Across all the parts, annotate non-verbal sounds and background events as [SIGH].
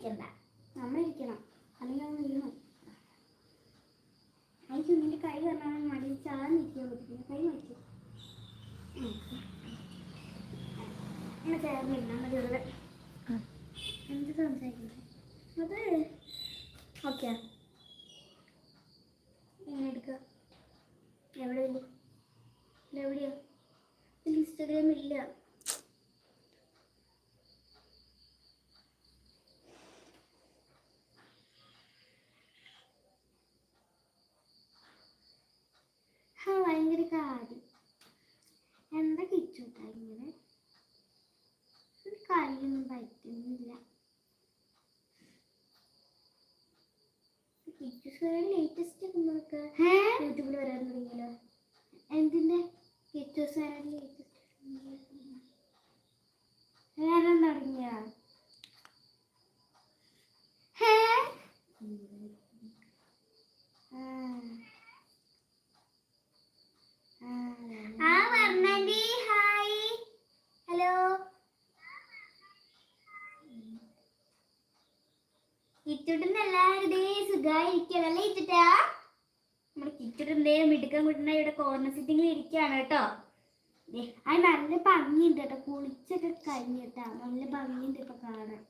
ഇരിക്കണ്ട നമ്മളിരിക്കണം അല്ലെങ്കിൽ അവൻ വീണു അയച്ചു നിന്റെ കൈ പറഞ്ഞാൽ മടി ചാന്നിരിക്കാൻ പറ്റില്ല കൈ നോക്കി ചേർന്നില്ല മതി വെറുതെ എന്ത് സംസാരിക്കുന്നത് അത് ഓക്കെ എങ്ങനെ എടുക്കുക എവിടെ ഇല്ല എവിടെയാ ഇൻസ്റ്റാഗ്രാം ഇല്ല ആ ഭയങ്കര കാര്യം എന്താ കിച്ചൂട്ടാ ഇങ്ങനെ ഒരു കളിയൊന്നും പറ്റുന്നില്ല ലേറ്റസ്റ്റ് നമ്മളൊക്കെ യൂട്യൂബിൽ വരാൻ തുടങ്ങിയല്ലോ. എന്തിന്റെ? കിച്ചൂസ് ലേറ്റസ്റ്റ് വരാൻ തുടങ്ങിയ? ആ. വർണാൻഡി ഹായ്. ഹലോ. ഇച്ചിട്ടാ നമ്മുടെ കുട്ടനെ ഇവിടെ കോർണർ സിറ്റിംഗിൽ കേട്ടോ. ദേ, നല്ല ഭംഗിയുണ്ട് കുളിച്ചൊക്കെ കഴിഞ്ഞിട്ടാ നല്ല ഭംഗിയുണ്ട് ഇപ്പൊ കാണാൻ.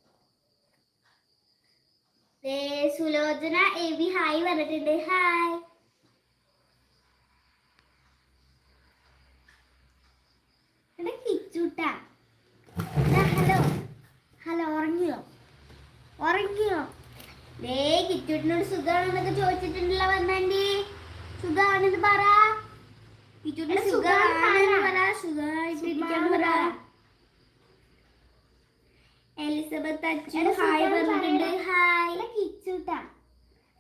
ദേ, സുലോചന എവി ഹായ് പറഞ്ഞിട്ടുണ്ട്. ഹായ്. കിച്ചൂട്ടാ ഹലോ. ഹലോ ഉറങ്ങിയോ? ദേ കിച്ചൂട്ടിനോട് സുഖാണെന്നൊക്കെ ചോദിച്ചിട്ടുണ്ടല്ലോ വന്നാണ്ടി. സുഖാണെന്ന് പറ. കിച്ചൂട്ടിന് സുഖാണെന്ന് പറ. സുഖമായിട്ടിരിക്കാൻ പറ. എലിസബത്ത് അച്ഛൻ ഹായ് പറഞ്ഞിട്ടുണ്ട്. ഹായ്. കിച്ചൂട്ടാ.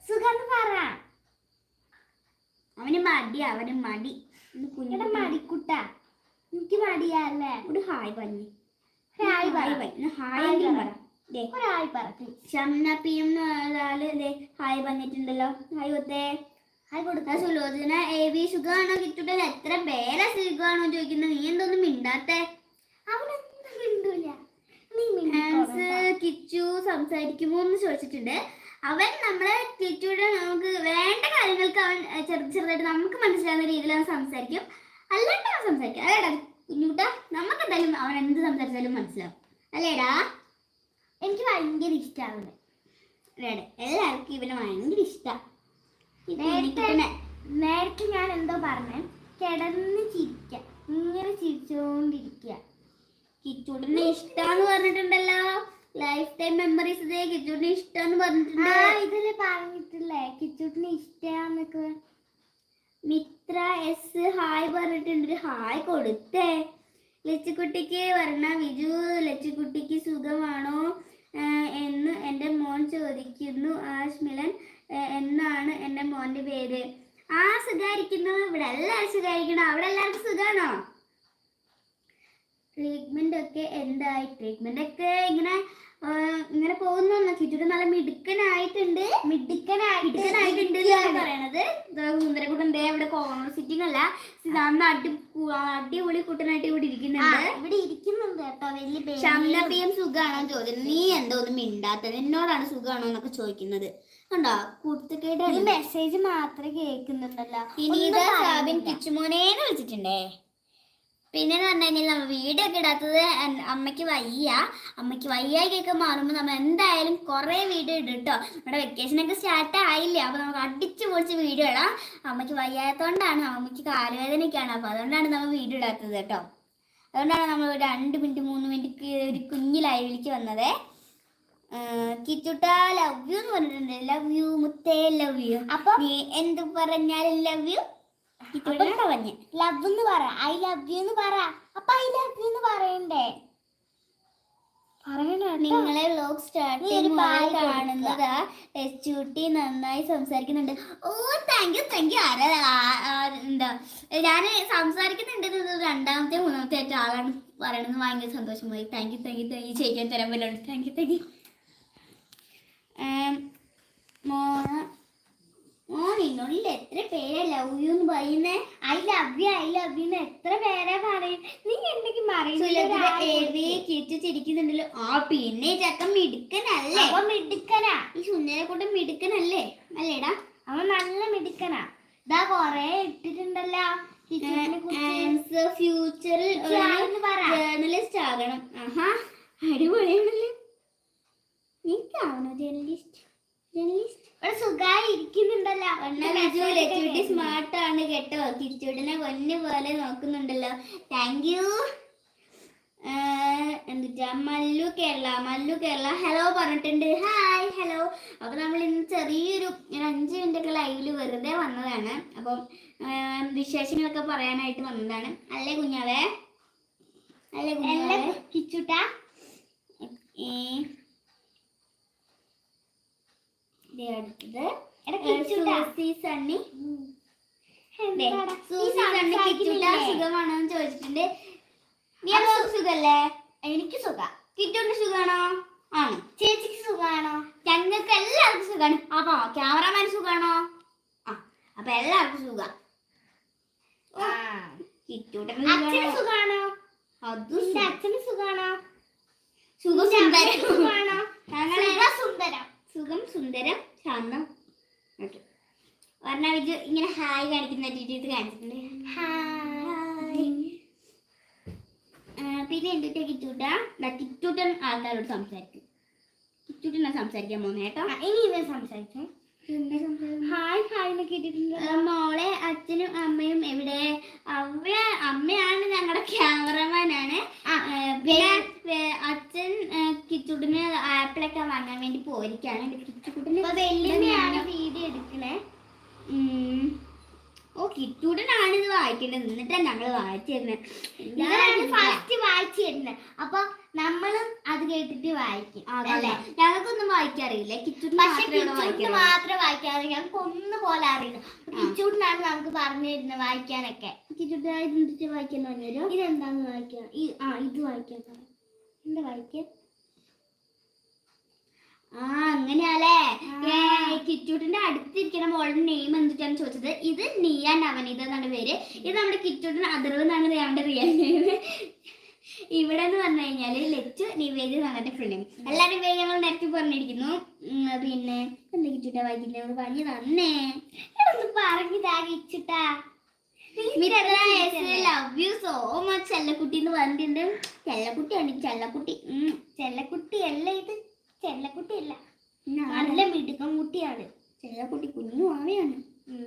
സുഖാന്ന് പറ. അവന് മടി അവന് മടി. കുഞ്ഞിടെ മടിക്കുട്ട. എനിക്ക് മടിയല്ലേ ഒരു ഹായ് പറഞ്ഞു. ഹായ് പറഞ്ഞു. ഹായ് പറ. ഒരാൾ പറഞ്ഞു. ഷംന പി എം ഒരാൾ ദേ ഹായ് പറഞ്ഞിട്ടുണ്ടല്ലോ. ഹായ് കൊത്തേ. ഹായ് കൊടുത്ത സുലോചന എ വി സുഖമാണോ കിട്ടുട്ടൻ എത്ര പേരെ സുഖമാണോ ചോദിക്കുന്നത് നീ എന്തൊന്നും മിണ്ടാത്തെ? അവനൊന്നും മിണ്ടൂല. കിച്ചു സംസാരിക്കുമോ എന്ന് ചോദിച്ചിട്ടുണ്ട്. അവൻ നമ്മളെ കിച്ചുടെ നമുക്ക് വേണ്ട കാര്യങ്ങൾക്ക് അവൻ ചെറു ചെറുതായിട്ട് നമുക്ക് മനസ്സിലാവുന്ന രീതിയിൽ അവൻ സംസാരിക്കും. അല്ലാണ്ട് അവൻ സംസാരിക്കും അല്ലേടാ കുഞ്ഞുകുട്ട? നമുക്ക് എന്തായാലും അവൻ എന്ത് സംസാരിച്ചാലും മനസ്സിലാവും. അല്ലേടാ? എനിക്ക് ഭയങ്കര ഇഷ്ടമാണ് എല്ലാവർക്കും ഇവനെ ഭയങ്കര ഇഷ്ടമാണ് നേരത്തെ ഞാൻ എന്തോ പറഞ്ഞ കിടന്ന് ചിരിക്ക. ഇങ്ങനെ ചിരിച്ചുകൊണ്ടിരിക്കുക കിച്ചൂട്ടിനെ ഇഷ്ടാന്ന് പറഞ്ഞിട്ടുണ്ടല്ലോ. ലൈഫ് ടൈം മെമ്മറീസ് ഇതേ കിച്ചൂട്ടിനെ ഇഷ്ടമാണെന്ന് പറഞ്ഞിട്ടുണ്ട്. ഇതിൽ പറഞ്ഞിട്ടില്ലേ കിച്ചൂട്ടിനെ ഇഷ്ടാന്നൊക്കെ. മിത്ര എസ് ഹായ് പറഞ്ഞിട്ടുണ്ട്. ഹായ് കൊടുത്തേ. ലച്ചിക്കുട്ടിക്ക് വരണ വിജു ലച്ചിക്കുട്ടിക്ക് സുഖമാണോ? എന്ന് എന്റെ മോൻ ചോദിക്കുന്നു ആഷ്മിലൻ ആഹ് എന്നാണ് എന്റെ മോന്റെ പേര്. ആ സുഖായിരിക്കുന്നു? ഇവിടെ എല്ലാവരും സുഖായിരിക്കണം? അവിടെ എല്ലാവർക്കും സുഖാണോ? ട്രീറ്റ്മെന്റ് ഒക്കെ എന്തായി? ട്രീറ്റ്മെന്റ് ഒക്കെ ഇങ്ങനെ പോകുന്നു നല്ല മിടുക്കനായിട്ടുണ്ട്. മിടുക്കനായിട്ടുണ്ട് പറയണത്. സുന്ദരക്കുട്ടൻ ദേ ഇവിടെ കോർണർ സിറ്റിംഗ് അല്ല. നന്ന അടി അടിപൊളി കുട്ടനായിട്ട് ഇവിടെ ഇരിക്കുന്നുണ്ട്. ഇവിടെ ഇരിക്കുന്നുണ്ട് കേട്ടോ വലിയ ഷംന പി എം സുഖാണോ ചോദ്യം നീ എന്തോ ഒന്നും മിണ്ടാത്തത്. എന്നോടാണ് സുഖാണോ എന്നൊക്കെ ചോദിക്കുന്നത്. കണ്ടോ? മെസ്സേജ് മാത്രമേ കേൾക്കുന്നുണ്ടല്ലോ. ഇനി സാബിൻ. കിച്ചുമോനേന്ന് വിളിച്ചിട്ടുണ്ടേ. പിന്നെ എന്ന് പറഞ്ഞു കഴിഞ്ഞാൽ നമ്മൾ വീഡിയോ ഒക്കെ ഇടാത്തത് അമ്മയ്ക്ക് വയ്യ. അമ്മയ്ക്ക് വയ്യായിക്കൊക്കെ മാറുമ്പോൾ നമ്മൾ എന്തായാലും കുറേ വീഡിയോ ഇടും കേട്ടോ നമ്മുടെ വെക്കേഷനൊക്കെ സ്റ്റാർട്ട് ആയില്ല അപ്പോൾ നമുക്ക് അടിച്ചു പൊളിച്ച് വീഡിയോ ഇടാം. അമ്മയ്ക്ക് വയ്യാത്തതുകൊണ്ടാണ് അമ്മയ്ക്ക് കാലുവേദനയൊക്കെയാണ്. അപ്പോൾ അതുകൊണ്ടാണ് നമ്മൾ വീഡിയോ ഇടാത്തത് കേട്ടോ അതുകൊണ്ടാണ് നമ്മൾ ഒരു രണ്ട് മിനിറ്റ് മൂന്ന് മിനിറ്റ് ഒരു കുഞ്ഞു ലൈവിലേക്ക് വന്നത്. കിച്ചുട്ട ലവ് യു എന്ന് പറഞ്ഞിട്ടുണ്ട്. ലവ് യു മുത്തേ ലവ് യു അപ്പൊ എന്ത് പറഞ്ഞാലും ലവ് യു ലവ് എന്ന് പറ. ഐ ലവ് യു എന്ന് പറ. അപ്പൊ ഐ ലവ് യു എന്ന് പറയണ്ടേ? പറയണ നിങ്ങളെ വ്ലോഗ്. കാണുന്നതാ. നന്നായി സംസാരിക്കുന്നുണ്ട്. ഓ താങ്ക് യു താങ്ക് യു ആരാ? എന്താ? ഞാൻ സംസാരിക്കുന്നുണ്ട് രണ്ടാമത്തെ മൂന്നാമത്തെ ആയിട്ട് ആളാണ് പറയണെന്ന് ഭയങ്കര സന്തോഷമായി. Thank you thank you thank you ചെയ്യിക്കാൻ തരാൻ പറ്റുന്നുണ്ട് താങ്ക് യു താങ്ക് യു മോന മോൻ നിന്നോടിൽ എത്ര പേരെ ലവ് യു എന്ന് പറയുന്നേ? I love you I love you എത്ര പേരെ പറയും നീ എന്തെങ്കിലും ചിരിക്കുന്നുണ്ടല്ലോ. ആ പിന്നെ ചക്കൻ മിടുക്കനല്ലേ? അവൻ മിടുക്കനാ. ഈ സുന്ദരെ കൊണ്ട് മിടുക്കനല്ലേ? അല്ലേടാ? അവൻ നല്ല മിടുക്കനാ. ഇതാ കൊറേ ഇട്ടിട്ടുണ്ടല്ലോ. ഫ്യൂച്ചറിൽ ജേർണലിസ്റ്റ് ആകണം. ആഹാ. അടിപൊളിയാണല്ലേ? എനിക്കാവണോ journalist journalist Biju Lachutty smart ആണ് കേട്ടോ. തിരിച്ചുവിടനെ പൊന്നു പോലെ നോക്കുന്നുണ്ടല്ലോ. താങ്ക് യു എന്തുട്ടാ? മല്ലു കേരള മല്ലു കേരള. ഹലോ പറഞ്ഞിട്ടുണ്ട്. ഹായ് ഹലോ അപ്പൊ നമ്മൾ ഇന്ന് ചെറിയൊരു ഒരു അഞ്ച് മിനിറ്റ് ഒക്കെ ലൈവിൽ വെറുതെ വന്നതാണ്. അപ്പം വിശേഷങ്ങളൊക്കെ പറയാനായിട്ട് വന്നതാണ്. അല്ലേ കുഞ്ഞാവേ? അല്ലേ കുഞ്ഞാവേ? കിച്ചുട്ടാ. ഏ. Susie Sunny? സൂസി സണ്ണി കിച്ചുട്ട സുഖമാണോ എന്ന് ചോദിച്ചിട്ടുണ്ട്. സുഖല്ലേ? എനിക്ക് സുഖ. കിറ്റുവിന് സുഖാണോ? ആണ്. ചേച്ചിക്ക് സുഖാണോ? ഞങ്ങൾക്ക് എല്ലാവർക്കും സുഖാണ്. അപ്പൊ ക്യാമറമാൻ സുഖാണോ? ആ അപ്പൊ എല്ലാവർക്കും സുഖം. സുഖാണോ? അതും അച്ഛന് സുഖാണോ? സുഖം സുന്ദരം. സുഖം സുന്ദരം. ശാന്തം ഓക്കെ. ഇങ്ങനെ ഹായ് കാണിക്കുന്ന രീതി കാണിച്ചിട്ടുണ്ട്. ഹായ്. ആ, പിന്നെ എന്തിട്ടാ കിറ്റൂട്ട? കിറ്റൂട്ടൻ ആൾക്കാരോട് സംസാരിക്കും. കിറ്റൂട്ടനെ സംസാരിക്കാൻ പോകുന്നേട്ടോ ഇനി ഇവൻ സംസാരിച്ചേ. ഹായ് ഹായ് എന്നൊക്കെ കേട്ടിട്ടുണ്ട്? ആ, മോളെ അച്ഛനും അമ്മയും എവിടെ? അവ അമ്മയാണ് ഞങ്ങളുടെ ക്യാമറമാനാണ് അച്ഛൻ കിച്ചുടിന് ആപ്പിളൊക്കെ വാങ്ങാൻ വേണ്ടി പോയിരിക്കാണ്. കിച്ചുടിന് വലിയ വീഡിയോ എടുക്കണേ. ഓ ആണ് ഇത് വായിക്കേണ്ടത്. എന്നിട്ടാ ഞങ്ങൾ വായിച്ചിരുന്നത് തരുന്നത് ഫസ്റ്റ് വായിച്ചു തരുന്നത് അപ്പൊ നമ്മളും അത് കേട്ടിട്ട് വായിക്കും. അല്ലേ? ഞങ്ങൾക്കൊന്നും വായിക്കാറിയില്ല കിച്ചൂട്ടിന് പക്ഷെ മാത്രമേ ഇവിടെ കിച്ചൂട്ടിന് വായിക്കാറുള്ളൂ. മാത്രമേ വായിക്കാറ് ഞങ്ങൾക്ക് ഒന്ന് പോലെ അറിയില്ല. കിച്ചൂട്ടിനാണ് നമുക്ക് പറഞ്ഞു തരുന്നത് വായിക്കാനൊക്കെ കിച്ചൂട്ടായി വായിക്കാൻ പറഞ്ഞു ഇതെന്താന്ന് വായിക്കാം? ആ ഇത് വായിക്കാൻ. എന്താ വായിക്കാം ആ അങ്ങനെയാലേ. കിറ്റൂട്ടിന്റെ അടുത്തിരിക്കുന്ന മോളുടെ നെയിം എന്തിട്ടാണ് ചോദിച്ചത്? ഇത് നിയ നവനീത എന്നാണ് പേര്. ഇത് നമ്മുടെ കിറ്റൂട്ടിന്റെ അതിർവ് എന്നാണ് ഞങ്ങളുടെ റിയൽ നെയിം ഇവിടെ എന്ന് പറഞ്ഞു കഴിഞ്ഞാൽ ലെറ്റ് നിവേദി എന്നാണ് ഫുൾ നെയിം എല്ലാവരും പേര് ഞങ്ങൾ നിരക്കി പറഞ്ഞിരിക്കുന്നു. പിന്നെ എന്താ കിറ്റൂട്ട വൈകിട്ട് നമ്മൾ പറഞ്ഞു തന്നേ. ഒന്ന് പറഞ്ഞിതാ കിച്ചുട്ടാ ലവ് യു സോ മച്ച് ചെല്ലക്കുട്ടി എന്ന് പറഞ്ഞിട്ടുണ്ട്. ചെല്ലക്കുട്ടിയാണ് ചെല്ലക്കുട്ടി. ചെല്ലക്കുട്ടി അല്ല ഇത്? ചെല്ലക്കുട്ടി അല്ല നല്ല മിടുക്കം കുട്ടിയാണ് ചെല്ലക്കുട്ടി കുഞ്ഞു ആവയാണ്.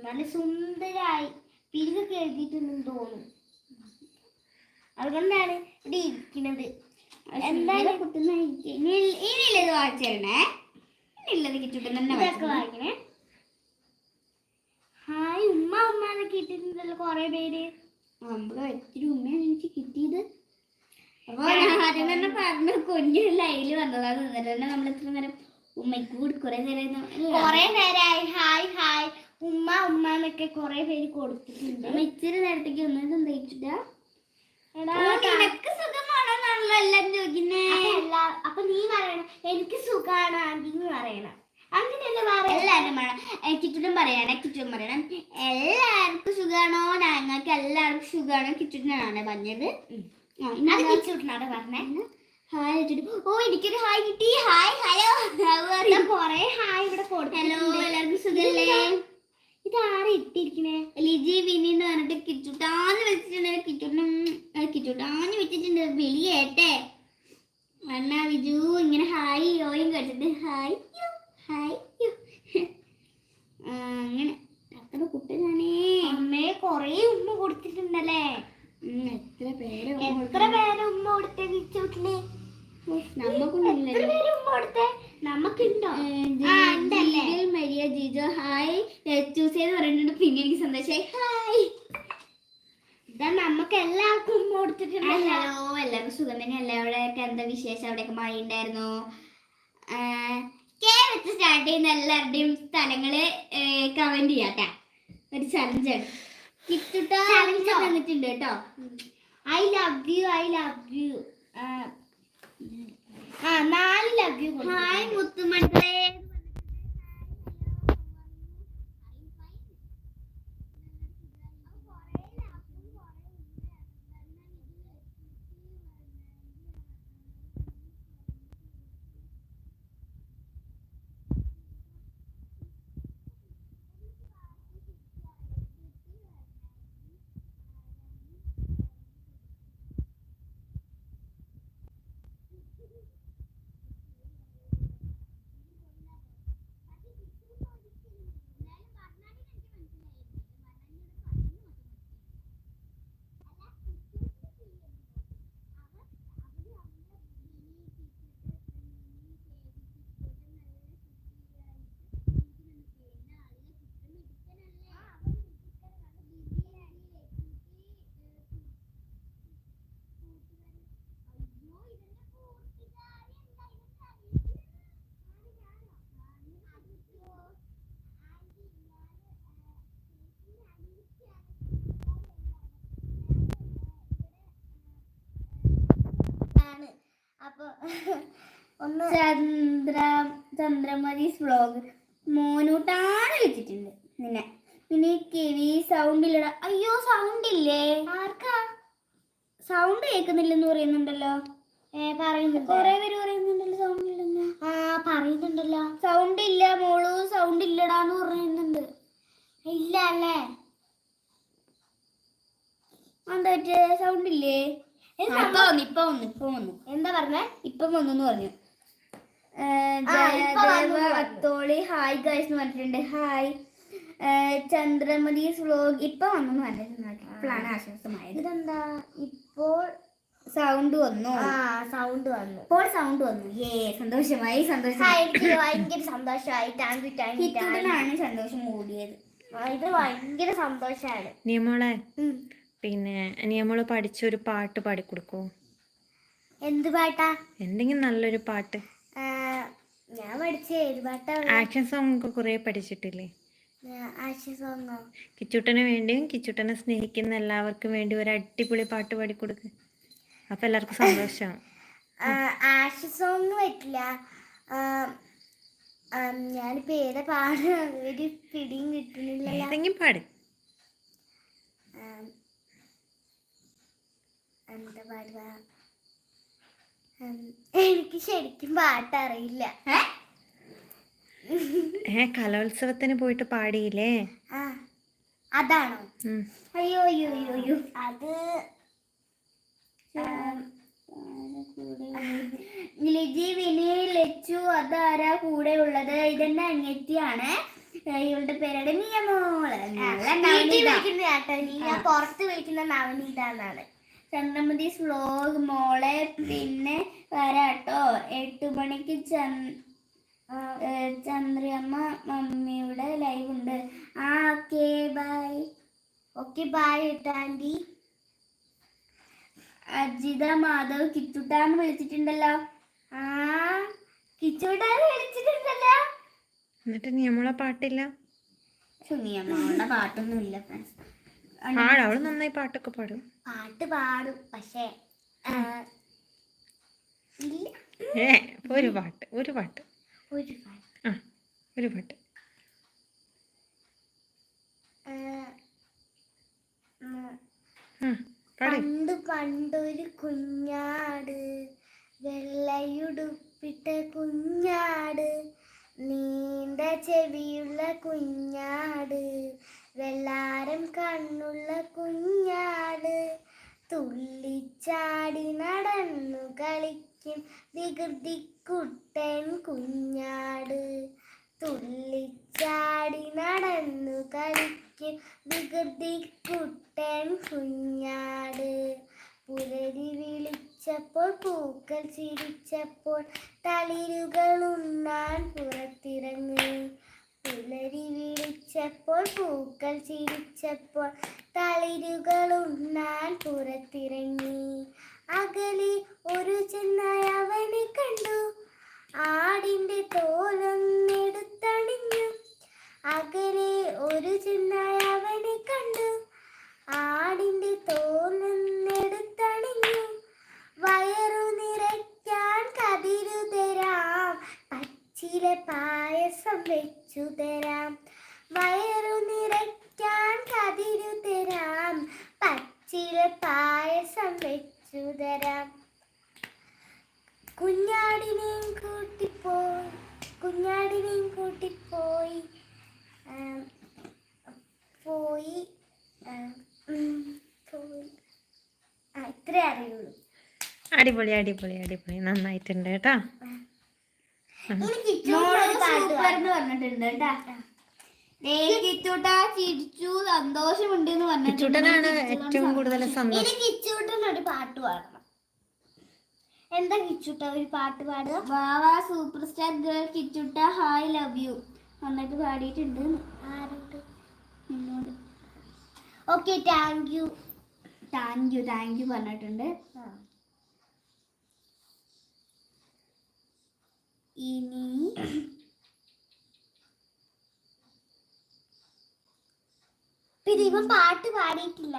നല്ല സുന്ദരായി. പിരികൊക്കെ കേട്ടിട്ടുണ്ടെന്ന് തോന്നുന്നു. അതുകൊണ്ടാണ് ഇവിടെ ഇരിക്കുന്നത്. എന്തായാലും ഇനിയില്ല ഇത് വായിച്ചേരണേ. ഇനിയുള്ളത് കിട്ടും തന്നെ. വായിക്കണേ. ഹായ് ഉമ്മ ഉമ്മ എന്നൊക്കെ ഇട്ടിട്ടുണ്ടല്ലോ കൊറേ പേര്. നമ്മളെ ഒത്തിരി ഉമ്മയാണ് എനിക്ക് കിട്ടിയത്. അപ്പൊ ആദ്യം തന്നെ പറഞ്ഞ കുഞ്ഞു ലൈവിൽ വന്നതാണ് എന്നിട്ട് തന്നെ നമ്മൾ ഇത്ര നേരം ഉമ്മയ്ക്ക് കൂടി കുറെ നേരം? കൊറേ നേരമായി ഹായ് ഹായ്. ഉമ്മ ഉമ്മ എന്നൊക്കെ കൊറേ പേര് കൊടുത്തിട്ടുണ്ട്. ഉമ്മ ഇച്ചിരി നേരത്തേക്ക് ഒന്നും എടാ, നിനക്ക് സുഖമാണെന്നാണല്ലോ എല്ലാരും ചോദിക്കുന്നേ. അപ്പൊ നീ പറയണം. എനിക്ക് സുഖാണ് ആന്റി എന്ന് പറയണം. അങ്ങനെയല്ലേ പറയണം? എല്ലാരും വേണം കിറ്റും പറയണം കിറ്റും പറയണം. എല്ലാവർക്കും സുഖമാണോ ഞങ്ങൾക്ക് എല്ലാവർക്കും സുഖമാണോ കിറ്റുനാണ് പറഞ്ഞത് ഹായ് ഓ എനിക്കൊരു ഹായ് കിട്ടി. Hi hello. കൊറേ ഹായ് ഇവിടെ ഹലോ എല്ലാവർക്കും സുഖല്ലേ? ഇത് ആരെ ഇട്ടിരിക്കണേ? ലിജി വിനി എന്ന് പറഞ്ഞിട്ട് കിച്ചുട്ടാന്ന് വെച്ചിട്ടുണ്ട്. കിച്ചുട്ടും കിച്ചുട്ടാന്ന് വെച്ചിട്ടുണ്ട്. വിളിയേട്ടെ അണ്ണാ വിജു ഇങ്ങനെ ഹായ് യോയും കഴിച്ചിട്ട് ഹായ് യോ ഹായ് യോ. അങ്ങനെ. അത്ര കുട്ടികളാണേ അമ്മയെ കൊറേ ഉമ്മ കൊടുത്തിട്ടുണ്ടല്ലേ? എത്ര പേര് എത്ര പേര് ഉമ്മ കൊടുത്തേ കിച്ചൂട്ടിന് എത്ര നമുക്കൊന്നുമില്ലല്ലോ പേര് ഉമ്മ കൊടുത്തേ? നമുക്കുണ്ടോ ആ, ഉണ്ടല്ലേ? Jeeval Maria Jijo hi. Choose ചെയ്ത് പറഞ്ഞിട്ടുണ്ട്. പിന്നെ എനിക്ക് സന്തോഷമായി ഹായ്. ഇതാ നമുക്ക് എല്ലാവർക്കും ഉമ്മ കൊടുത്തിട്ടുണ്ടല്ലോ ഹലോ എല്ലാവർക്കും സുഖം തന്നെയല്ലേ അവിടെയൊക്കെ എന്താ വിശേഷം? അവിടെയൊക്കെ മഴ ഉണ്ടായിരുന്നു? കേ വെച്ച് സ്റ്റാർട്ട് ചെയ്യുന്ന എല്ലാവരുടെയും സ്ഥലങ്ങൾ കമന്റ് ചെയ്യാട്ടെ ഒരു ചലഞ്ചാണ്? തന്നിട്ടുണ്ട് കേട്ടോ. I love you I love you. ആ നാല് ലവ് യു ഹായ് മുത്തുമക്കളെ അപ്പൊ [LAUGHS] ഒന്ന് ചന്ദ്ര ചന്ദ്രമതീസ് വ്ലോഗ് മോനൂട്ടാണ് വെച്ചിട്ടുണ്ട് നിന്നെ. നിന്നെ കിവി സൗണ്ട് ഇല്ലടാ അയ്യോ സൗണ്ട് ഇല്ലേ ആർക്കാ? സൗണ്ട് കേൾക്കുന്നില്ലെന്ന് പറയുന്നുണ്ടല്ലോ. കൊറേ പേര് പറയുന്നുണ്ടല്ലോ സൗണ്ട് ഇല്ലെന്ന് ആ പറയുന്നുണ്ടല്ലോ. സൗണ്ട് ഇല്ല മോളു സൗണ്ട് ഇല്ലടാന്ന് പറയുന്നുണ്ട്. ഇല്ല അല്ലേ? എന്താ പറ്റേ സൗണ്ട് ഇല്ലേ ഇപ്പൊ വന്നു ഇപ്പൊ വന്നു എന്താ പറഞ്ഞേ? ഇപ്പൊ വന്നു എന്ന് പറഞ്ഞു. അത്തോളി ഹായ് ഗൈസ് എന്ന് പറഞ്ഞിട്ടുണ്ട്. ഹായ്. ചന്ദ്രമതീസ് വ്ലോഗ് ഇപ്പൊ വന്നു എന്ന് പറഞ്ഞിട്ടുണ്ട് ഇപ്പോഴാണ് ആശ്വാസമായത്. ഇതെന്താ? ഇപ്പോൾ സൗണ്ട് വന്നു. ആ സൗണ്ട് വന്നു. ഇപ്പോൾ സൗണ്ട് വന്നു. ഏ സന്തോഷമായി സന്തോഷമായി. ഭയങ്കര സന്തോഷമായി. താങ്ക് യു താങ്ക് യു സന്തോഷം കൂടിയത്. ഇത് ഭയങ്കര സന്തോഷാണ് നിയമോളെ ഇനി നമ്മൾ പഠിച്ചൊരു പാട്ട് പാടിക്കൊടുക്കോ? എന്ത് പാട്ടാ? എന്തെങ്കിലും നല്ലൊരു പാട്ട്. ഞാൻ പഠിച്ച ഏത് പാട്ടാ ആക്ഷൻ സോങ് ഒക്കെ കുറെ പഠിച്ചിട്ടില്ലേ? ആക്ഷൻ സോങ്ങോ? കിച്ചുട്ടന് വേണ്ടിയും കിച്ചുട്ടനെ സ്നേഹിക്കുന്ന എല്ലാവർക്കും വേണ്ടി ഒരു അടിപൊളി പാട്ട് പാടിക്കൊടുക്ക്. അപ്പൊ എല്ലാവർക്കും സന്തോഷം. ആക്ഷൻ സോങ് പറ്റില്ല. ഞാനിപ്പോ ഏതാ പാടുക? ഒരു പിടിയും കിട്ടുന്നില്ല ഏതെങ്കിലും പാട് ആ, എന്താ പാടുക എനിക്ക് ശരിക്കും പാട്ടറിയില്ല. [LAUGHS] ഏ? കലോത്സവത്തിന് പോയിട്ട് പാടിയില്ലേ? ആ അതാണോ? അയ്യോ അയ്യോ അയ്യോ അയ്യോ. അത് ലിജി വിനി ലച്ചു അതാരാ കൂടെ ഉള്ളത്? ഇതെന്റെ അനിയത്തിയാണ്. ഇവളുടെ പേരുടെ നീ ഞാൻ പുറത്ത് വിളിക്കുന്ന നവനീത എന്നാണ്. ചന്ദ്രമതി വ്ലോഗ് മോളെ പിന്നെ വരാട്ടോ. എട്ടു മണിക്ക് ചന്ദ് ഏ, ചന്ദ്രയമ്മ മമ്മിയുടെ ലൈവ് ഉണ്ട്. ആ ഓക്കെ ബൈ ഓക്കെ ബൈ ഇട്ടാൻഡി അജിത മാധവ് കിച്ചുട്ടാന്ന് വിളിച്ചിട്ടുണ്ടല്ലോ. ആ കിച്ചുട്ടാന്ന് വിളിച്ചിട്ടുണ്ടല്ലോ. എന്നിട്ട് നിയമോളെ പാട്ടില്ല? നിയമളുടെ പാട്ടൊന്നും ഇല്ല ഫ്രണ്ട്സ് പാടും അവൾ നന്നായി പാട്ടൊക്കെ പാടും. പാട്ട് പാടും. പക്ഷേ ഇല്ല. ഏ ഒരു പാട്ട് ഒരു പാട്ട്. ഒരു പാട്ട്. ആ ഒരു പാട്ട്. പണ്ട് പണ്ടൊരു കുഞ്ഞാട് വെള്ളയുടുപ്പിട്ട കുഞ്ഞാട് നീണ്ട ചെവിയുള്ള കുഞ്ഞാട് വെള്ളാരം കണ്ണുള്ള കുഞ്ഞാട് തുള്ളിച്ചാടി നടന്നു കളിക്കും വികൃതി കുട്ടൻ കുഞ്ഞാട്. തുള്ളിച്ചാടി നടന്നു കളിക്കും വികൃതി കുട്ടൻ കുഞ്ഞാട്. പുലരി വിളിച്ചപ്പോൾ പൂക്കൾ ചിരിച്ചപ്പോൾ തളിരുകൾ ഉണ്ണാൻ പുറത്തിറങ്ങി. പുലരി വിളിച്ചപ്പോൾ പൂക്കൾ ചിരിച്ചപ്പോൾ തളിരുകൾ ഉണ്ണാൻ പുറത്തിറങ്ങി. അകലെ ഒരു ചെന്നായ അവനെ കണ്ടു. ആടിന്റെ തോലൊന്നെടുത്തണിഞ്ഞു അകലെ ഒരു ചെന്നായ അവനെ കണ്ടു. ആടിന്റെ തോലൊന്നെടുത്തണിഞ്ഞു വയറു നിറയ്ക്കാൻ കതിരു പച്ചില പായസം വെച്ചു തരാം. വയറു നിറയ്ക്കാൻ കതിരു തരാം. പച്ചില പായസം വെച്ചു തരാം. കുഞ്ഞാടിനെയും കൂട്ടിപ്പോയി കുഞ്ഞാടിനെയും കൂട്ടിപ്പോയി പോയി ഇത്രേ അറിയുള്ളൂ. അടിപൊളി അടിപൊളി അടിപൊളി. നന്നായിട്ടുണ്ട് കേട്ടോ. കിച്ചുട്ടനാണ് ഏറ്റവും കൂടുതൽ സന്തോഷം. കിച്ചൂട്ടൻ ഒരു പാട്ട് പാടണം. എന്താ കിച്ചുട്ട ഒരു പാട്ട് പാടുക? വാവ സൂപ്പർ സ്റ്റാർ ഗേൾ കിച്ചുട്ട ഹായ് ലവ് യു നന്നായിട്ട് പാടിയിട്ടുണ്ട്. ആരുണ്ട്? നിന്നോട്. Okay thank you thank you thank you പറഞ്ഞിട്ടുണ്ട്. ഇനി പിന്നെ ഇവൻ പാട്ട് പാടിയിട്ടില്ല.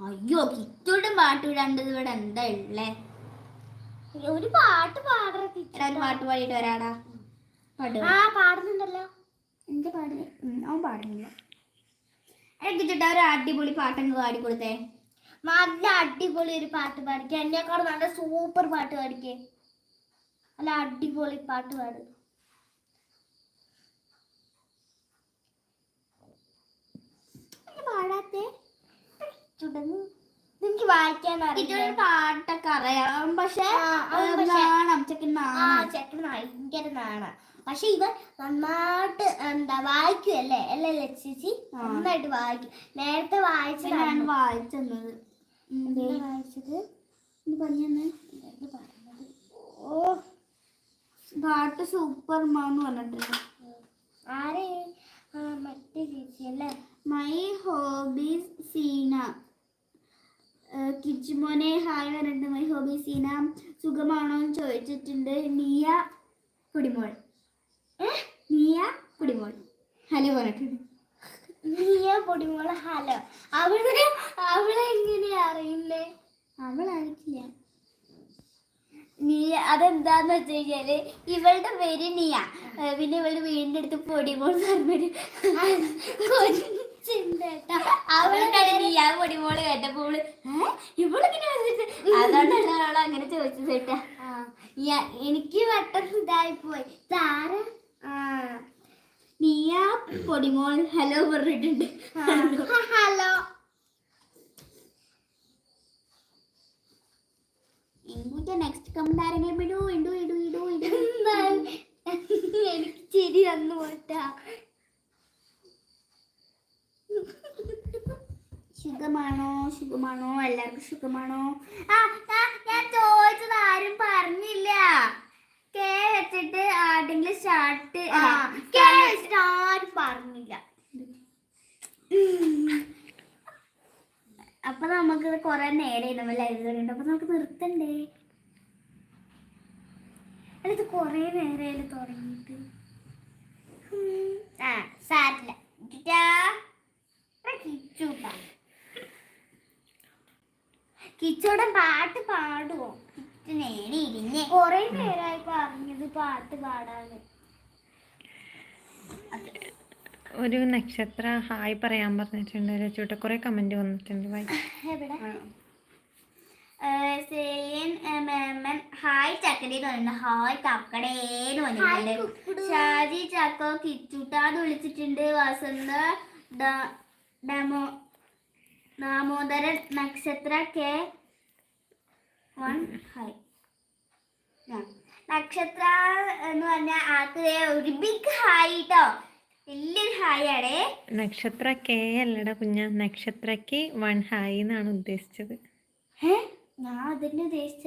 അയ്യോ കിച്ചൂട്ടും പാട്ട് വിടാണ്ടത് ഇവിടെ എന്താ ഉള്ളേ? ഒരു പാട്ട് പാടറ എടാ ഒരു പാട്ട് പാടിയിട്ട് വരാടാ. പാട്ട് ആ പാടുന്നുണ്ടല്ലോ. എന്റെ പാടുന്നത് അവൻ പാടുന്നില്ല. കിച്ചിട്ടാ ഒരു അടിപൊളി പാട്ടങ്ങ് പാടി കൊടുത്തേ നല്ല അടിപൊളി ഒരു പാട്ട് പാടിക്കേ. എന്നെക്കാളും നല്ല സൂപ്പർ പാട്ട് പാടിക്കേ. നല്ല അടിപൊളി പാട്ട് പാടും പാടാത്തേ? ചുടന്ന് എനിക്ക് വായിക്കാൻ ഇതൊരു പാട്ടൊക്കെ അറിയാം. പക്ഷെ നാണം. ചെക്കൻ നാണം. ചെക്കൻ ഭയങ്കര നാണം. പക്ഷെ ഇവൻ നന്നായിട്ട് എന്താ വായിക്കുമല്ലേ അല്ലേ ലക്ഷിച്ചി നന്നായിട്ട് വായിക്കും. നേരത്തെ വായിച്ചതാണ്. വായിച്ചത്? വായിച്ചത് പറഞ്ഞത്? ഓ. പാട്ട് സൂപ്പർ മാന്ന് പറഞ്ഞിട്ടുണ്ട്. ആരെ? ആ മറ്റേ ചേച്ചി അല്ലേ? മൈ ഹോബീസ് സീന കിച്ചുമോനെ ഹായ് മൈ ഹോബി സീന സുഖമാണോ എന്ന് ചോദിച്ചിട്ടുണ്ട്. നിയ കുടിമോൾ. നിയ കുടിമോൾ. ഹലോ പറഞ്ഞിട്ടുണ്ട്. നിയ കുടിമോൾ ഹലോ. അവളെ അവളെ എങ്ങനെയാ അറിയില്ലേ അവളായിരിക്കില്ല. നീ അതെന്താന്ന് വെച്ച് കഴിഞ്ഞാൽ ഇവളുടെ പേര് നീയ. പിന്നെ ഇവൾ വീടിന്റെ അടുത്ത് പൊടിമോൾ എന്ന് പറഞ്ഞൊരു കൊച്ചിണ്ടേട്ടാ അവളുടെ നീയ പൊടിമോൾ കേട്ടപ്പോ ഇവൾ "ഏ? ഇവളിങ്ങനെ വന്നിട്ട്? അതുകൊണ്ടാണ് അവൾ അങ്ങനെ ചോദിച്ചത് കേട്ടാ. എനിക്ക് പെട്ടെന്ന് ഇതായി പോയി. താര നീയ പൊടിമോൾ ഹലോ പറഞ്ഞിട്ടുണ്ട്. ഹലോ. ഇങ്ങോട്ട് നെക്സ്റ്റ് കമന്റ് ആരെങ്കിലും ഇടൂ ഇടൂ ഇടൂ ഇടൂ. ഇടൂ എനിക്ക് ചിരി തന്നു പോട്ടാ. സുഖമാണോ? സുഖമാണോ? എല്ലാവർക്കും സുഖമാണോ? ആ ഞാൻ ചോദിച്ചത് ആരും പറഞ്ഞില്ല. കേ വെച്ചിട്ട് ആരെങ്കിലും സ്റ്റാർട്ട് ആരും പറഞ്ഞില്ല. അപ്പൊ നമുക്ക് കൊറേ നേരം ലൈവ് അപ്പൊ നമുക്ക് നിർത്തണ്ടേ? അല്ല, ഇത് കൊറേ നേരം തുടങ്ങിയിട്ട്. കിച്ചോടെ ആ കിച്ചൂട്ടാ പാട്ട് പാടുവോ? നേരെ ഇരിഞ്ഞ് കൊറേ നേരമായി പറഞ്ഞത് പാട്ട് പാടാന് ഒരു നക്ഷത്ര ഹായ് പറയാൻ പറഞ്ഞിട്ടുണ്ട്. രചൂട്ട കുറെ കമന്റ് വന്നിട്ടുണ്ട്. സെലിയൻ മേമൻ ഹായ് ചക്കടേ തോന്നുന്നു ഹായ് വന്നിട്ടുണ്ട് കുക്കുടു. ഷാജി ചക്കോ കിച്ചൂട്ടാന്ന് വിളിച്ചിട്ടുണ്ട്. വസന്ത ഡമോ ദാമോദരൻ നക്ഷത്ര കെ വൺ ഹായ്. നക്ഷത്ര എന്ന് പറഞ്ഞാൽ ആക്ക് ഒരു ബിഗ് ഹായ് കേട്ടോ വലിയൊരു ഹായ് ആണേ നക്ഷത്ര കെ അല്ലടാ കുഞ്ഞ. നക്ഷത്രക്ക് വൺ ഹായ് എന്നാണ് ഉദ്ദേശിച്ചത്. ഞാൻ അതന്നെ ഉദ്ദേശിച്ച.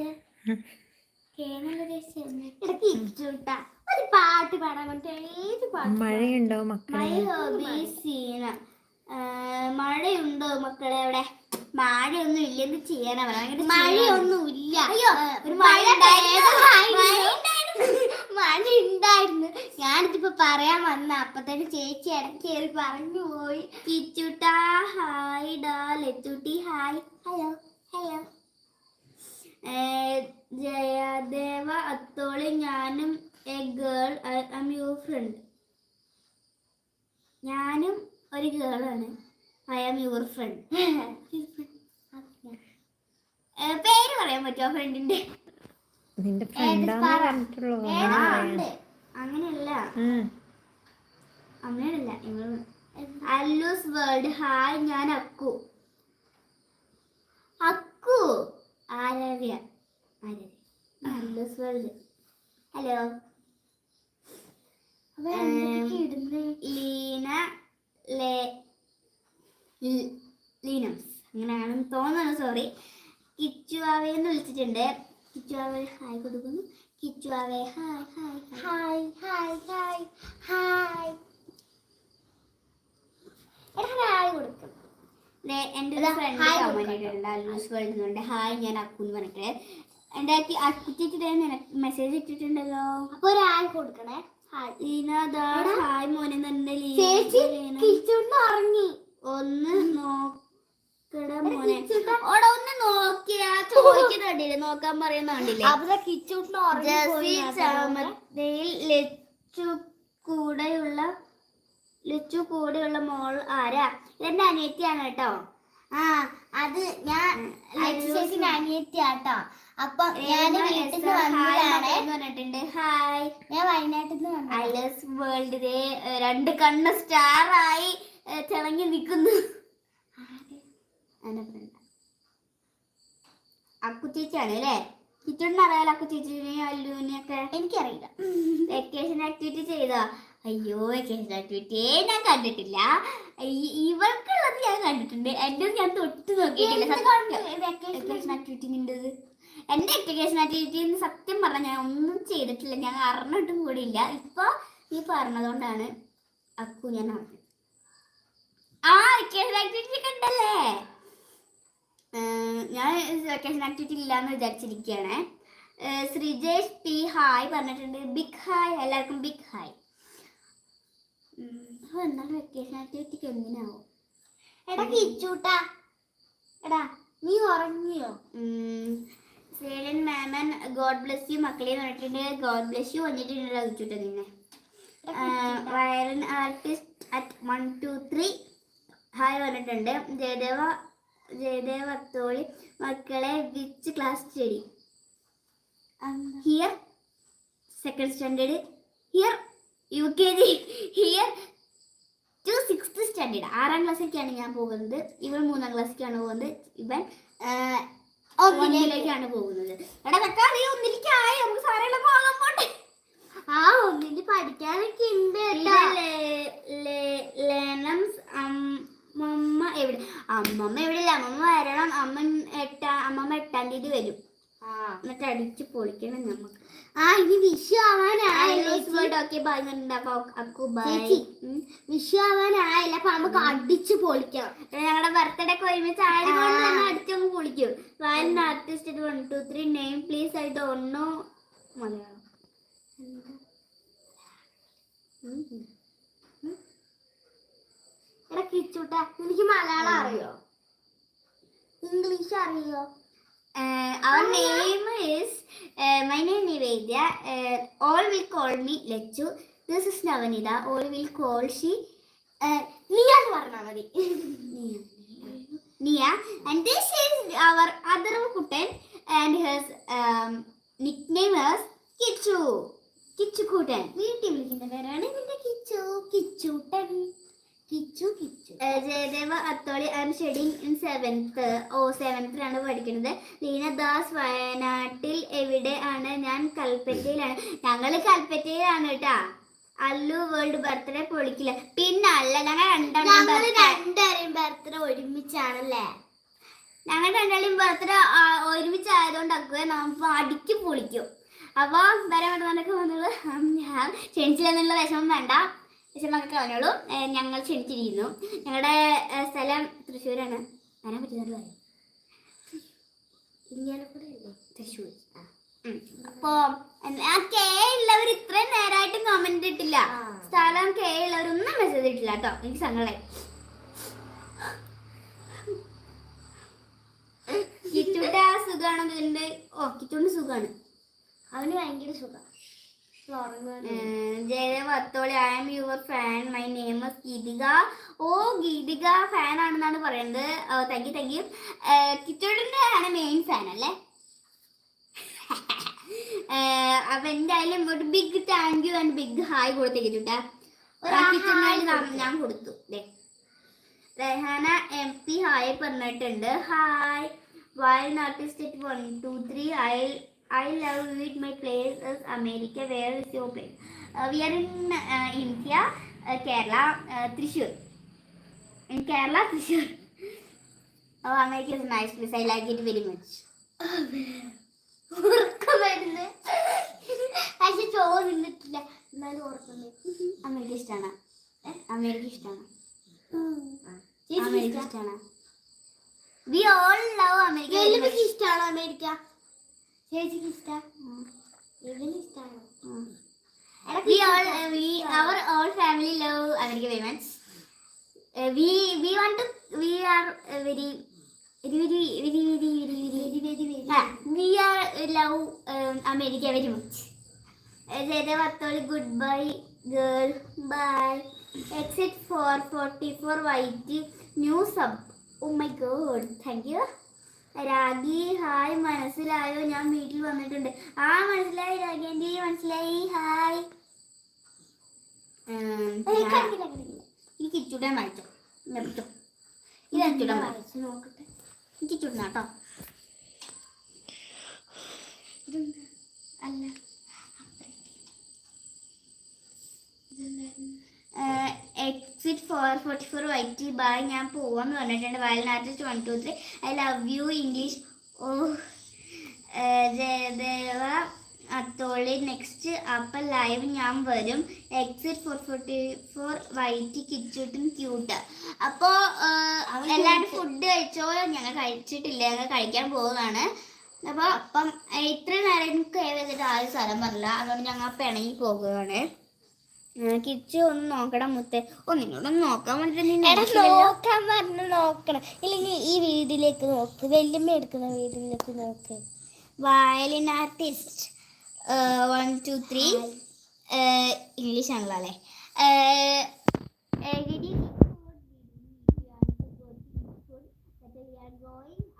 ഒരു പാട്ട് പാടാൻ പറ്റും ഏത് പാട്ട് മഴയുണ്ടോ മക്കളെ? My hobby Seena. മഴയുണ്ടോ മക്കളെ അവിടെ? മഴയൊന്നും ഇല്ലെന്ന് ചെയ്യാനാ? മഴയൊന്നും ഇല്ല അയ്യോ, ഒരു മഴ ഉണ്ടായിരുന്നു. മഴ ഉണ്ടായിരുന്നു ഞാനിതിപ്പോ പറയാൻ വന്ന. അപ്പൊ തന്നെ ചേച്ചി ഇടയ്ക്ക് കയറി പറഞ്ഞു പോയി. കിച്ചുട്ടാ ഹായ് ഡാ Lachutty hi. Hello hello. Jayadeva Atholi ഞാനും A girl I am your friend ഞാനും ഒരു ഗേളാണ് ഐ ആം യുവർ ഫ്രണ്ട് പേര് പറയാൻ പറ്റുമോ ഫ്രണ്ടിന്റെ നിന്റെ ഫ്രണ്ടാന്ന് പറഞ്ഞിട്ടുള്ളൂ. അങ്ങനെയല്ല. അങ്ങനെയല്ല. നിങ്ങൾ അല്ലൂസ് വേൾഡ്. ഹായ് ഞാൻ അക്കു. അക്കു. ആരാധ്യ ആരാധ്യ അല്ലൂസ് വേൾഡ്. ഹലോ. ലീന ലേ ലി- ലീനംസ്. അങ്ങനെയാണെന്ന് തോന്നുന്നു സോറി കിച്ചു ആവേന്ന് വിളിച്ചിട്ടുണ്ട്. കിച്ചു ആവേ ഹായ് കൊടുക്കുന്നു. കിച്ചു ആവേ hi hi hi. Hi hi hi hi. എടാ ഹായ് കൊടുക്കും. ദേ, എന്റെ ഒരു ഫ്രണ്ട്. ഇട്ടിട്ടുണ്ട് അല്ലൂസ് ഹായ് ഞാൻ അക്കു എന്ന് പറഞ്ഞിട്ട്. എന്റെ അക്കുച്ചിട്ട് മെസ്സേജ് ഇട്ടിട്ടുണ്ടല്ലോ. അപ്പൊ ഒരു ഹായ് കൊടുക്കണേ. ഹായ്. മോനെ തന്നെ. ഉറങ്ങി. ഒന്ന് നോക്കട മോനെ. ഒന്ന് നോക്കിയാ ചോദിക്കുന്നുണ്ടില്ലേ നോക്കാൻ പറയുന്നുണ്ടില്ലേ അവിടെ കിച്ചൂട്ടിന് ലച്ചു കൂടെയുള്ള ലച്ചു കൂടെയുള്ള മോൾ ആരാ? ഇതെന്റെ അനിയത്തിയാണ് കേട്ടോ. ആ അത് ഞാൻ ലക്ഷ്യേച്ചിന്റെ അനിയത്തിയാട്ടോ. അപ്പൊ ഞാൻ വീട്ടിൽ നിന്ന് വന്നതാണ്. പറഞ്ഞിട്ടുണ്ട്. ഹായ്. ഞാൻ വയനാട്ടിൽ നിന്ന് വന്നത് ഐലസ് വേൾഡിലെ രണ്ട് കണ്ണ് സ്റ്റാർ ആയി തിളങ്ങി നിൽക്കുന്നു. എന്റെ friend ആ. അക്കു ചേച്ചിയാണ് അല്ലേ കിച്ചണിന് അറിയാലോ അക്കു ചേച്ചിനെയും അല്ലുവിനെയൊക്കെ? എനിക്കറിയില്ല. വെക്കേഷൻ ആക്ടിവിറ്റി ചെയ്തോ? അയ്യോ വെക്കേഷൻ ആക്ടിവിറ്റി ഞാൻ കണ്ടിട്ടില്ല. ഇവർക്കുള്ളത് ഞാൻ കണ്ടിട്ടുണ്ട്. എന്റെ ഞാൻ തൊട്ട് നോക്കിയിട്ടില്ല. വെക്കേഷൻ ആക്ടിവിറ്റി നിന്റെത് വെക്കേഷൻ ആക്ടിവിറ്റി എന്ന് സത്യം പറഞ്ഞാൽ ഞാൻ ഒന്നും ചെയ്തിട്ടില്ല. ഞാൻ അറിഞ്ഞിട്ടും ഇല്ല ഇപ്പൊ നീ പറഞ്ഞതുകൊണ്ടാണ് അക്കു ഞാൻ അറിഞ്ഞത്. ആ വെക്കേഷൻ ആക്ടിവിറ്റി കണ്ടല്ലേ ഏർ ഞാൻ വെക്കേഷൻ ആക്ടിവിറ്റി ഇല്ലാന്ന് വിചാരിച്ചിരിക്കുകയാണ്. ശ്രീജേഷ് പി ഹായ് പറഞ്ഞിട്ടുണ്ട്. ബിഗ് ഹായ് എല്ലാവർക്കും ബിഗ് ഹായ് അപ്പോൾ എന്നാലും വെക്കേഷൻ ആക്ടിവിറ്റിക്ക് എന്തിനാവും എടാ കിച്ചൂട്ടാ. എടാ നീ ഉറങ്ങിയോ? സേലൻ മാമൻ ഗോഡ് ബ്ലെസ് യു മക്കളെ എന്ന് പറഞ്ഞിട്ടുണ്ട്. ഗോഡ് ബ്ലെസ് യു വന്നിട്ടുണ്ട് കിച്ചൂട്ട നിന്നെ. Violin artist at one two three hi പറഞ്ഞിട്ടുണ്ട്. ജയദേവ ജയദേവ അത്തോളി മക്കളെ which class study here second standard here U K G here to sixth standard ആറാം ക്ലാസ്സിലേക്കാണ് ഞാൻ പോകുന്നത്. ഇവൻ മൂന്നാം ക്ലാസ്സിലേക്കാണ് പോകുന്നത്. ഇവൻ ഒന്നിലേക്കാണ് പോകുന്നത്. എടാ വെക്കാ നീ ഒന്നിലേക്കായി നമുക്ക് സാറേ പോകാൻ പോട്ടെ ആ ഒന്നിന് പഠിക്കാനൊക്കെ ഉണ്ട് ലേനംസ് അമ്മമ്മ എവിടെ? അമ്മമ്മ എവിടെയില്ല? അമ്മമ്മ വരണം. അമ്മ എട്ടാ അമ്മമ്മ എട്ടാം തീയതി വരും. എന്നിട്ട് അടിച്ച് പൊളിക്കണം നമുക്ക് ആ ഇനി വിഷു ആവാനായി ബൈ. വിഷു ആവാനായില്ല. അപ്പൊ നമുക്ക് അടിച്ചു പൊളിക്കാം. ഞങ്ങളുടെ ബർത്ത്ഡേ ഒക്കെ ഒരുമിച്ച് ആയതുകൊണ്ട് തന്നെ അടിച്ചങ്ങ് പൊളിക്കും. Violin artist one two three name please ആയിട്ട് ഒന്നോ മലയാളം. എടാ കിച്ചൂട്ടാ എനിക്ക് മലയാളം അറിയോ ഇംഗ്ലീഷ് അറിയോ Uh, our name is uh, my name Nivedya. Uh, all will call me Lechu. This is Navanida. All will call she uh, നീയാന്ന് പറഞ്ഞാ മതി. Nia. And this is our other kutten and his um, nickname is Kichu. Kichu kutten. വീട്ടിൽ വിളിക്കുന്ന പേരാണ് നിന്റെ Kichu Kichuttan Kichu Kichu. Jayadeva Atholi I'm studying in seventh oh സെവൻത്തിലാണ് പഠിക്കുന്നത്. ലീന ദാസ് വയനാട്ടിൽ എവിടെ ആണ്? ഞാൻ കൽപ്പറ്റയിലാണ്. ഞങ്ങൾ കൽപ്പറ്റയിലാണ് കേട്ടാ. അല്ലു വേൾഡ് ബർത്ത്ഡേ പൊളിക്കില്ല. പിന്നെ അല്ല ഞങ്ങൾ രണ്ടാളും ബർത്ത്ഡേ ഒരുമിച്ചാണല്ലേ? ഞങ്ങൾ രണ്ടാളും ബർത്ത്ഡേ ഒരുമിച്ച് ആയതുകൊണ്ടൊക്കെ നമുക്ക് അടിക്ക് പൊളിക്കും. അപ്പോൾ വരാൻ പറ്റുന്നതൊക്കെ വന്നുള്ളൂ ഞാൻ ക്ഷണിച്ചില്ലെന്നുള്ള വിഷമം വേണ്ട. കളഞ്ഞോളൂ ഏ, ഞങ്ങൾ ക്ഷണിച്ചിരിക്കുന്നു. ഞങ്ങളുടെ സ്ഥലം തൃശ്ശൂരാണ്. വരാൻ പറ്റുന്നുള്ളൂ ഇരിഞ്ഞാലക്കുടയല്ലേ തൃശ്ശൂർ. അപ്പോ കെ ഉള്ളവർ ഇത്രയും നേരായിട്ടും കമന്റ് ഇട്ടില്ല. സ്ഥലം കെ ഉള്ളവരൊന്നും മെസ്സേജ് ഇട്ടില്ല കേട്ടോ. എനിക്ക് കിറ്റുണ്ട് സുഖാണോ ഇതിന്റെ ഓ കിറ്റുണ്ട് സുഖാണ് അവന് ഭയങ്കര സുഖം. Jayadev Atholi I am your fan my name Geethika. Oh Geethika fan ആണെന്നാണ് പറയുന്നത് താങ്ക് യു താങ്ക് യു കിച്ചോടിന്റെ ആണ് മെയിൻ ഫാൻ അല്ലേ? [LAUGHS] അപ്പൊ എന്തായാലും ഒരു big thank you and big hi കൊടുത്തേക്കിട്ടുണ്ട് ഞാൻ കൊടുത്തു. ദേ. റെഹാന എം പി ഹായ് പറഞ്ഞിട്ടുണ്ട്. Hi violin artist one two three I I love with my place is America where is your place we are in India Kerala Thrissur in Kerala Thrissur Oh, America is a nice place. I like it very much. ഉറക്കം വരുന്നു [LAUGHS] പക്ഷെ ചോറ് തിന്നിട്ടില്ല എന്നാലും ഉറക്കം. [LAUGHS] America ഇഷ്ടമാണ് America ഇഷ്ടമാണ് America ഇഷ്ടമാണ് we all love America ഇഷ്ടമാണോ അമേരിക്ക? ചേച്ചിക്ക് ഇഷ്ട ഇവന് ഇഷ്ടമാണോ Mm. എടാ, we all uh, we our all family love America very much. Uh, we we want to we are uh, very very very very very very very very very we are love America very much Jayadeva Atholi good bye girl bye exit four forty four white new sub oh my god thank you Ragi hi മനസ്സിലായോ? ഞാൻ വീട്ടിൽ വന്നിട്ടുണ്ട്. ആ മനസ്സിലായി ragi anti മനസ്സിലായി hi. ഈ കിച്ചൂടാൻ വായിച്ചോ. നിർത്തോ ഇത് കിച്ചൂടാൻ വായിച്ചു. നോക്കട്ടെ? കിച്ചൂടാ കേട്ടോ അല്ല. Exit four forty four white bye ഞാൻ പോവാന്ന് പറഞ്ഞിട്ടുണ്ട്. വയനാട്ടിൽ one two three I love you English oh Jayadeva Atholi next അപ്പം ലൈവ് ഞാൻ വരും. Exit four forty four white കിച്ചൂട്ടും cute അപ്പോൾ എല്ലാവരും ഫുഡ് കഴിച്ചോ? ഞങ്ങൾ കഴിച്ചിട്ടില്ല. ഞങ്ങൾ കഴിക്കാൻ പോവുകയാണ്. അപ്പോൾ അപ്പം ഇത്രയും നേരം കയറി ആ ആരും സ്ഥലം പറഞ്ഞില്ല. അതുകൊണ്ട് ഞങ്ങൾ പിണങ്ങി പോകുകയാണ് കിച്ചു ഒന്ന് നോക്കണം മുത്തേ. ഓ നിങ്ങളൊന്നും നോക്കാൻ വേണ്ടി നോക്കാൻ പറഞ്ഞു നോക്കണം. ഇല്ലെങ്കിൽ ഈ വീടിലേക്ക് നോക്ക്. വെല്ലുമ്മ എടുക്കുന്ന വീടിലേക്ക് നോക്ക്. Violin artist one two three English ആണല്ലോ അല്ലേ?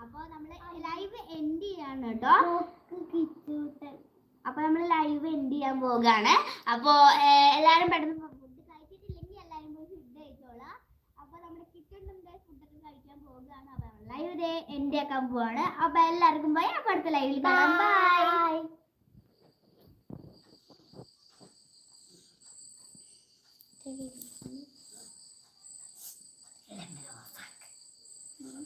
അപ്പോൾ നമ്മൾ ലൈവ് എൻഡ് ചെയ്യാണ് കേട്ടോ. കിച്ചൂട്ടൻ. അപ്പോൾ നമ്മൾ ലൈവ് എൻഡ് ചെയ്യാൻ പോവുകയാണ്. അപ്പോൾ എല്ലാവരും പെട്ടെന്ന് ഫുഡ് കഴിച്ചിട്ടില്ലെങ്കിൽ എല്ലാവരും പോയി ഫുഡ് കഴിച്ചോളാം. അപ്പോൾ നമ്മുടെ കിച്ചൺ ഫുഡൊക്കെ കഴിക്കാൻ പോവുകയാണ്. അപ്പോൾ ലൈവ് ഇതേ എൻഡ് ആക്കാൻ പോവാണ്. അപ്പോൾ എല്ലാവർക്കും പോയി അപ്പോൾ അടുത്ത ലൈവിൽ കാണാം. Bye bye